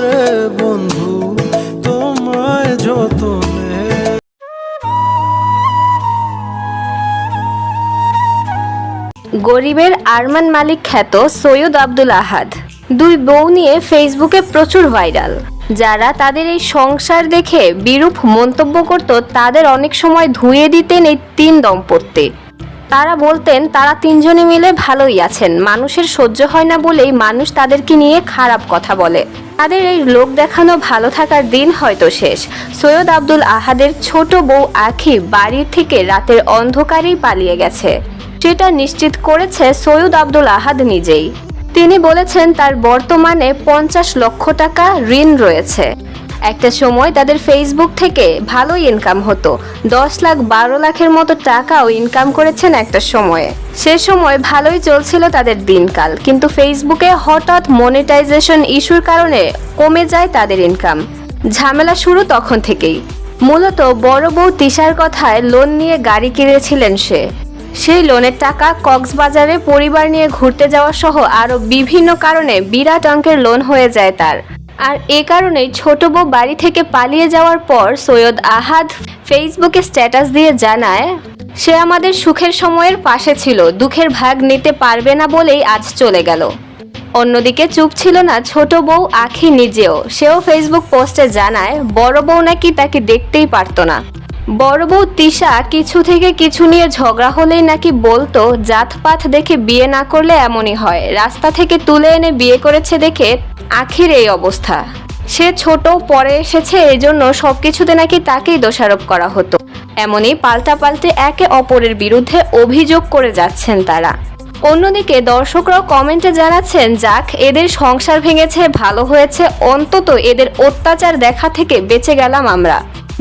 রে বন্ধু, তোমায় যতনে। গরিবের আরমান মালিক খ্যাত সৈয়দ আব্দুল আহাদ। দুই বউ নিয়ে ফেসবুকে প্রচুর ভাইরাল। যারা তাদের এই সংসার দেখে বিরূপ মন্তব্য করত, তাদের অনেক সময় ধুয়ে দিতেন এই তিন দম্পতি। তারা বলতেন, তারা তিনজনে মিলে ভালোই আছেন। মানুষের সহ্য হয় না বলেই মানুষ তাদেরকে নিয়ে খারাপ কথা বলে। তাদের এই লোক দেখানো ভালো থাকার দিন হয়তো শেষ। সৈয়দ আব্দুল আহাদের ছোট বউ আখি বাড়ি থেকে রাতের অন্ধকারেই পালিয়ে গেছে। সেটা নিশ্চিত করেছে সৈয়দ আব্দুল আহাদ নিজেই। তিনি বলেছেন, তার বর্তমানে পঞ্চাশ লক্ষ টাকা ঋণ রয়েছে। একটা সময় তাদের ফেসবুক থেকে ভালোই ইনকাম হতো। দশ লাখ, বারো লাখের মতো টাকাও ইনকাম করেছেন একটা সময়ে। সে সময় ভালোই চলছিল তাদের দিনকাল, কিন্তু ফেসবুকে হঠাৎ মনিটাইজেশন ইস্যুর কারণে কমে যায় তাদের ইনকাম ঝামেলা শুরু তখন থেকেই। মূলত বড় বউ তিশার কথায় লোন নিয়ে গাড়ি কিনেছিলেন সে। সেই লোনের টাকা কক্সবাজারে পরিবার নিয়ে ঘুরতে যাওয়া সহ আরও বিভিন্ন কারণে বিরাট অঙ্কের লোন হয়ে যায় তার। আর এ কারণেই ছোট বউ বাড়ি থেকে পালিয়ে যাওয়ার পর সৈয়দ আহাদ ফেসবুকে স্ট্যাটাস দিয়ে জানায়, সে আমাদের সুখের সময়ের পাশে ছিল, দুঃখের ভাগ নিতে পারবে না বলেই আজ চলে গেল। অন্যদিকে চুপ ছিল না ছোট বউ আখি নিজেও। সেও ফেসবুক পোস্টে জানায়, বড় বউ নাকি তাকে দেখতেই পারত না। বড় বউ তিশা কিছু থেকে কিছু নিয়ে ঝগড়া হলেই নাকি বলতো, জাতপাত দেখে বিয়ে না করলে এমনই হয়। রাস্তা থেকে তুলে এনে বিয়ে করেছে দেখে আখির এই অবস্থা। সে ছোট, পরে এসেছে এই জন্য সবকিছুতে নাকি তাকেই দোষারোপ করা হতো। এমনই পাল্টা পাল্টে একে অপরের বিরুদ্ধে অভিযোগ করে যাচ্ছেন তারা। অন্যদিকে দর্শকরাও কমেন্টে জানাচ্ছেন, যাক, এদের সংসার ভেঙেছে, ভালো হয়েছে, অন্তত এদের অত্যাচার দেখা থেকে বেঁচে গেলাম আমরা।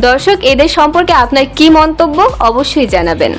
দর্শক এদের সম্পর্কে আপনার কি মন্তব্য অবশ্যই জানাবেন।